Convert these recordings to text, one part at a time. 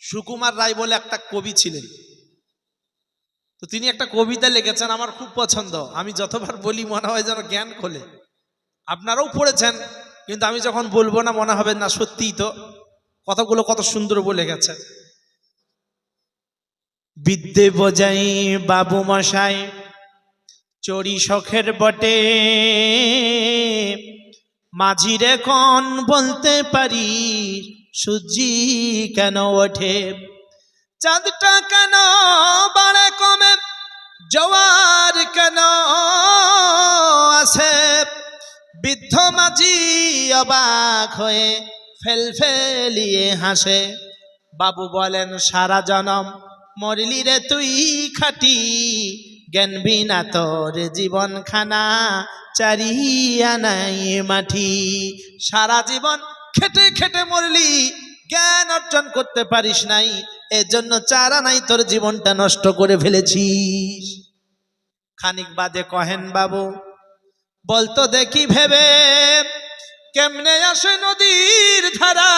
সুকুমার রায় বলে একটা কবি ছিলেন। তো তিনি একটা কবিতা লিখেছেন, আমার খুব পছন্দ। আমি যতবার বলি মনে হয় যেন জ্ঞান খোলে। আপনারাও পড়েছেন, কিন্তু আমি যখন বলব না, মনে হবে না সত্যিই তো। কথাগুলো কত সুন্দর বলে গেছে বিদ্যে বজাই বাবু মশাই, চড়ি শখের বটে। মাঝিরে কন বলতে পারি সূর্যি কেন ওঠে? চাঁদটা কেন বাড়ে কমে? জোয়ার কেন আসে? বৃদ্ধ মাঝি অবাক হয়ে ফেল ফেলিয়ে হাসে। বাবু বলেন, সারা জনম মরলি রে তুই খাটি। জ্ঞান বিনা তোর জীবন খানা চারিয়া নাই মাটি। সারা জীবন খেটে খেটে মরলি, জ্ঞান অর্জন করতে পারিস নাই, এজন্য চারা নাই তোর জীবনটা নষ্ট করে ফেলেছিস। খানিক বাদে কহেন, বাবু বলতো দেখি ভেবে, কেমনে আসে নদীর ধারা,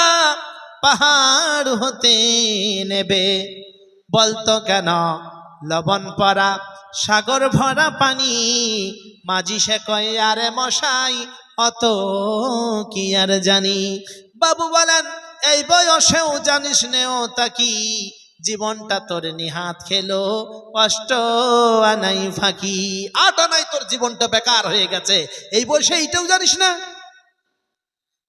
পাহাড় হতে নেবে? বলতো কেন, লবণ পরা, সাগর ভরা পানি, মাঝি সে কয়, আরে মশাই অত কি আর জানি? বাবু বলেন, এই বয়সেও জানিস নেও তা কি? জীবনটা তোর নিহাত খেলো, কষ্ট আনাই ফাঁকি। আট আনাই তোর জীবনটা বেকার হয়ে গেছে, এই বয়সে এইটাও জানিস না?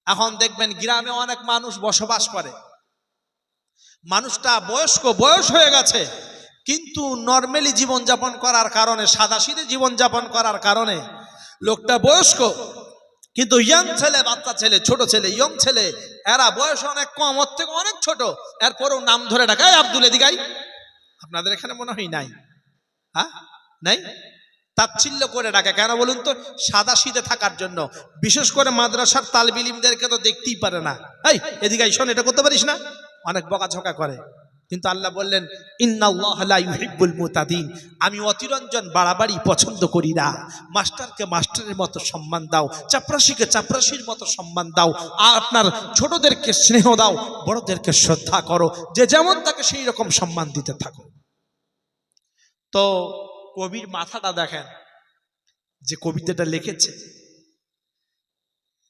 এখন দেখবেন গ্রামে অনেক মানুষ বসবাস করে। মানুষটা বয়স্ক, বয়স হয়ে গেছে, কিন্তু নর্মালি জীবনযাপন করার কারণে, সাদাসিধে জীবনযাপন করার কারণে, লোকটা বয়স্ক কিন্তু ইয়ং ছেলে, বাচ্চা ছেলে, ছোট ছেলে ইয়ং ছেলে, এরা বয়স অনেক কম, ওর থেকে অনেক ছোট। এরপরেও নাম ধরে ডাকায় আব্দুল এদিকাই আপনাদের এখানে মনে হয় নাই? হ্যাঁ? নাই? তাচ্ছিল্য করে ডাকে। কেন বলুন তো? সাদা সিধে থাকার জন্য। বিশেষ করে মাদ্রাসার তালবিলিমদেরকে তো দেখতেই পারে না। এই, এদিকে শোন, এটা করতে পারিস না? অনেক বকাঝকা করে। কিন্তু আল্লাহ বললেন, ইন্নাল্লাহ লা ইউহিব্বুল মুতাদিন। আমি অতিরঞ্জন বাড়াবাড়ি পছন্দ করি না। মাস্টারকে মাস্টারের মতো সম্মান দাও, চাপরাশিকে চাপরাশির মতো সম্মান দাও, আর আপনার ছোটদেরকে স্নেহ দাও, বড়দেরকে শ্রদ্ধা করো, যে যেমন তাকে সেই রকম সম্মান দিতে থাকো। তো কবির মাথাটা দেখেন, যে কবিতাটা লিখেছে,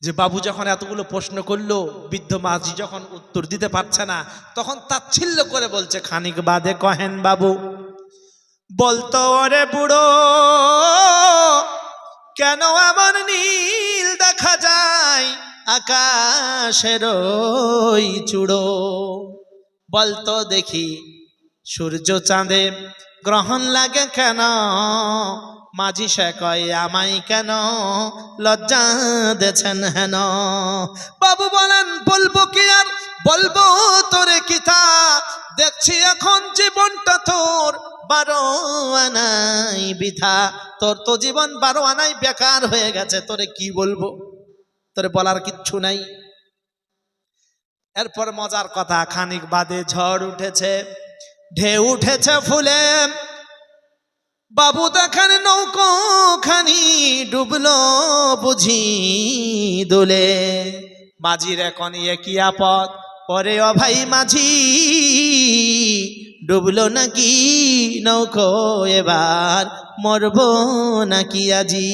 যে বাবু যখন এতগুলো প্রশ্ন করল, বৃদ্ধ মাঝি যখন উত্তর দিতে পারছে না। তখন তাচ্ছিল্য করে বলছে, খানিক বাদে কহেন বাবু বলতো ওরে বুড়ো, কেন এমন নীল দেখা যায় আকাশের চূড়ো? বলতো দেখি, সূর্য চাঁদে গ্রহণ লাগে কেন? মাঝি সে কয়, আমায় কেন লজ্জা দেছেন হেন? বাবু বলেন, বলব কি আর? বলব তোরে কিতা দেখছি এখন জীবনটা তোর বারো আনাই বিধা। তোর তো জীবন বারো আনাই বেকার হয়ে গেছে, তোরে কি বলব? তোরে বলার কিচ্ছু নাই। এরপর মজার কথা, খানিক বাদে ঝড় উঠেছে, ঢেউ উঠেছে ফুলে। বাবু দেখেন নৌকো খানি ডুবলো বুঝি দুলে। মাঝির এখন একই আপদ? পরে ও ভাই মাঝি, ডুবলো নাকি নৌকো এবার? মরবো নাকি আজি?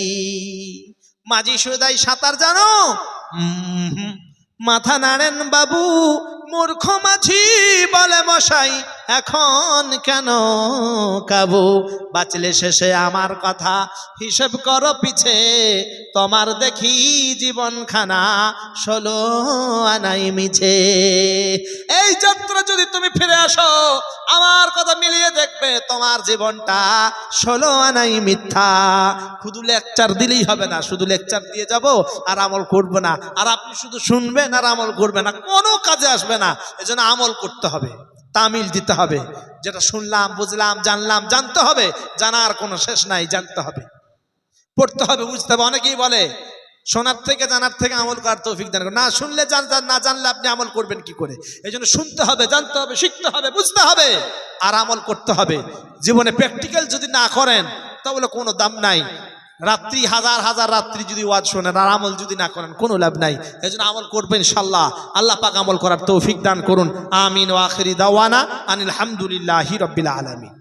মাঝি সুদাই সাঁতার জানো। মাথা নাড়েন বাবু মূর্খ মাঝি বলে মশাই এখন কেন কাবু? বাঁচলে শেষে আমার কথা। হিসেব করো পিছে, তোমার দেখি জীবনখানা ষোলো আনাই মিছে। এই যাত্রা যদি তুমি ফিরে আসো, আমার কথা মিলিয়ে দেখবে তোমার জীবনটা ষোলো আনাই মিথ্যা। শুধু লেকচার দিলেই হবে না, শুধু লেকচার দিয়ে যাব আর আমল করব না। আর আপনি শুধু শুনবেন আর আমল করবেন না, কোনো কাজে আসবে না। এজন্য আমল করতে হবে, তামিল দিতে হবে। যেটা শুনলাম, বুঝলাম, জানলাম, জানতে হবে, জানার কোনো শেষ নাই, জানতে হবে। পড়তে হবে, বুঝতে হবে। অনেকেই বলে, শোনার থেকে জানার থেকে আমল করার তৌফিক দান না শুনলে জান, না জানলে আপনি আমল করবেন কি করে? এই শুনতে হবে, জানতে হবে, শিখতে হবে, বুঝতে হবে। আর আমল করতে হবে। জীবনে প্র্যাকটিক্যাল যদি না করেন, তাহলে কোনো দাম নাই। রাত্রি, হাজার হাজার রাত্রি যদি ওয়াজ শোনেন আর আমল যদি না করেন, কোনো লাভ নাই। এই জন্য আমল করবেন ইনশাল্লাহ আল্লাহ পাক আমল করার তৌফিক দান করুন। আমিন ও আখরি দাওয়ানা আনিল হামদুলিল্লাহি রব্বিল আলামিন।